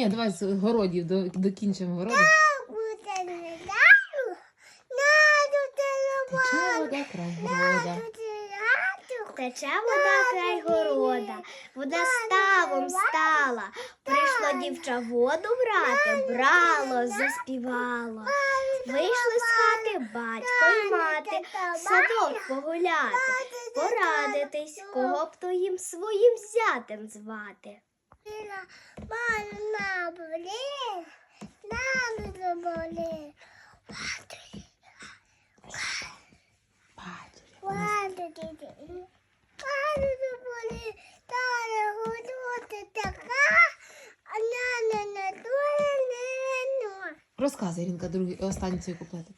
Ні, давай з городів до, докінчимо городи. Тече вода край города. Тече вода край города, вода ставом стала. Прийшло дівча воду брати, брало, заспівало. Вийшли з хати батько й мати, в садок погуляти, порадитись, кого б то їм своїм зятем звати. Розказуй, Рінка, другий, останній цей куплетик.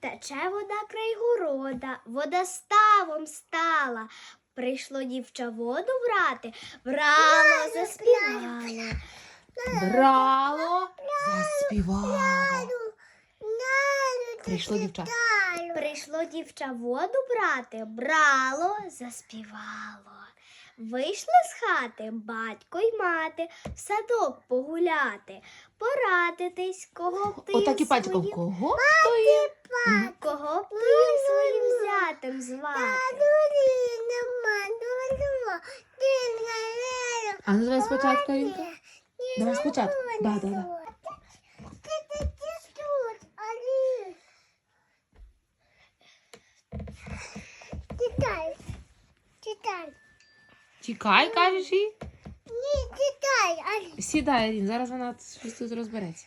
Тече вода край города, вода ставом стала. Прийшло дівча воду брати, брало, заспівало. Брало, заспівало. Прийшло дівча. Прийшло дівча воду брати, брало, заспівало. Вийшли з хати батько й мати, в садок погуляти, порадитись, кого б ти Отак і пачком. своїм, Кого то є? Кого б ти їм своїм зятем звати. А ну давай спочатку, Рінка. Давай спочатку. Да, да, да. Чекай, кажеш їй. Ні, тікай. Сідай, Арін, зараз вона щось тут розбереться.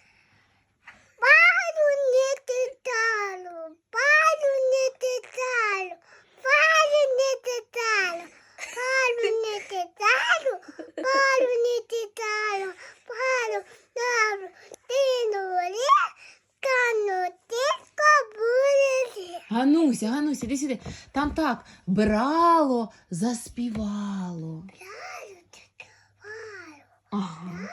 Гануся, Гануся, іди сюди. Там так брало, заспівало. Ага.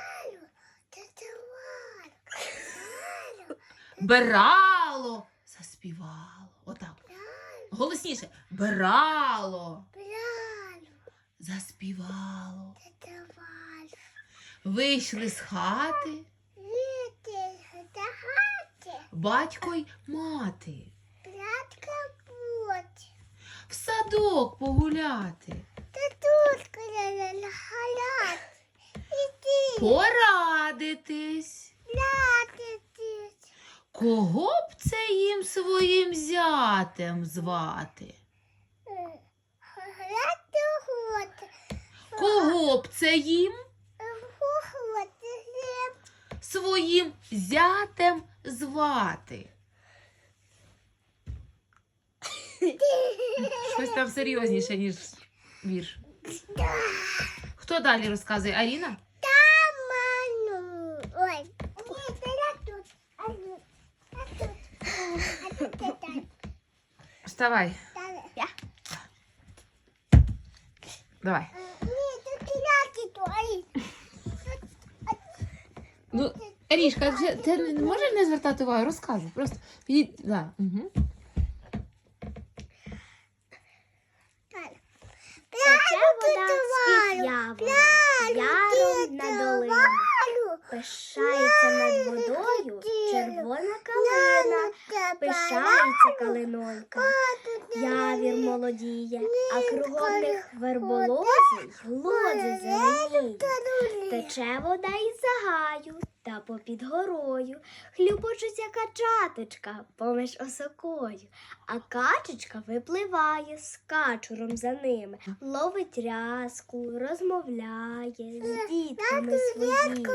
Брало, заспівало. Отак. Голосніше. Брало, заспівало. Вийшли з хати, батько й мати. Садок погуляти. та тут халят, Порадитись. плятитись, Кого б це їм своїм зятем звати? Кого б це їм своїм зятем звати? Щось там серйозніше, ніж вірш. Хто далі розказує? Аріна? Ой, Вставай. Я? Давай. Ні. Ну, Арішка, вже- ти не можеш не звертати увагу? Розказуй. Просто підіть. Да. Угу. Тече вода з-під явора, яром на долину. Пишається над водою червона калина, пишається калинонька. Явір молодіє, а кругом них верболози й лози зеленіють. Тече вода із загаю та попід горою, хлюпочеться качаточка поміж осокою, а качечка випливає з качуром за ними, ловить рязку, розмовляє з дітками своїми.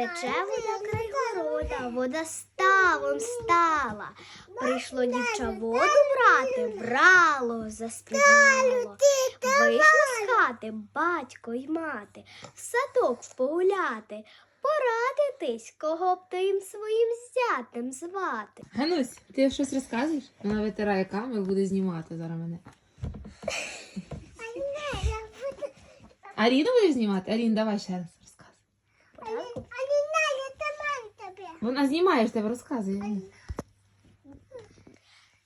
Тече вода край города, вода ставом стала. Прийшло дівча воду брати, брало, заспівало. Вийшли з хати батько й мати, в садок погуляти, порадитись, кого б то їм своїм зятем звати. Ганусь, ти щось розказуєш? Вона витирає камеру, буде знімати зараз мене. Аріну будеш знімати? Арін, давай ще раз розказуй. Вона знімає ж тебе, розказує.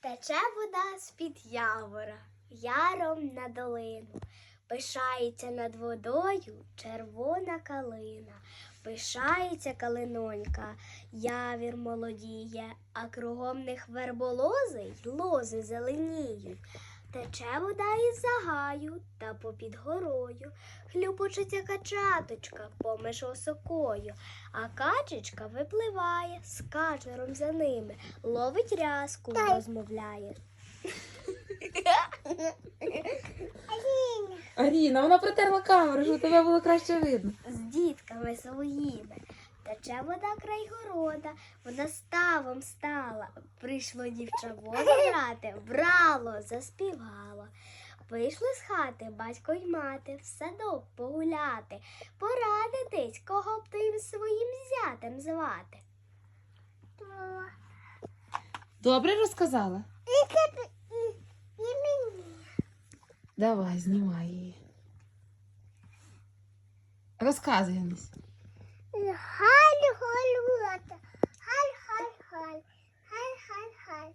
Тече вода з-під явора, яром на долину. Пишається над водою червона калина. Пишається калинонька, явір молодіє, а кругом них верболози й лози зеленіють. Тече вода із загаю та попід горою, хлюпочеться качаточка поміж осокою, а качечка випливає з качером за ними, ловить рязку, розмовляє. Аріна, вона протерла камеру, щоб тебе було краще видно. з дітками своїми. Тече вода край города, вона ставом стала. Прийшло дівча воду брати, брало, заспівало. Вийшли з хати батько й мати, в садок погуляти, порадитись, кого б то їм своїм зятем звати. Добре розказала? Давай, знімай її. Розказуй, हाल हाल हुआ था हाल हाल हाल हाल हाल हाल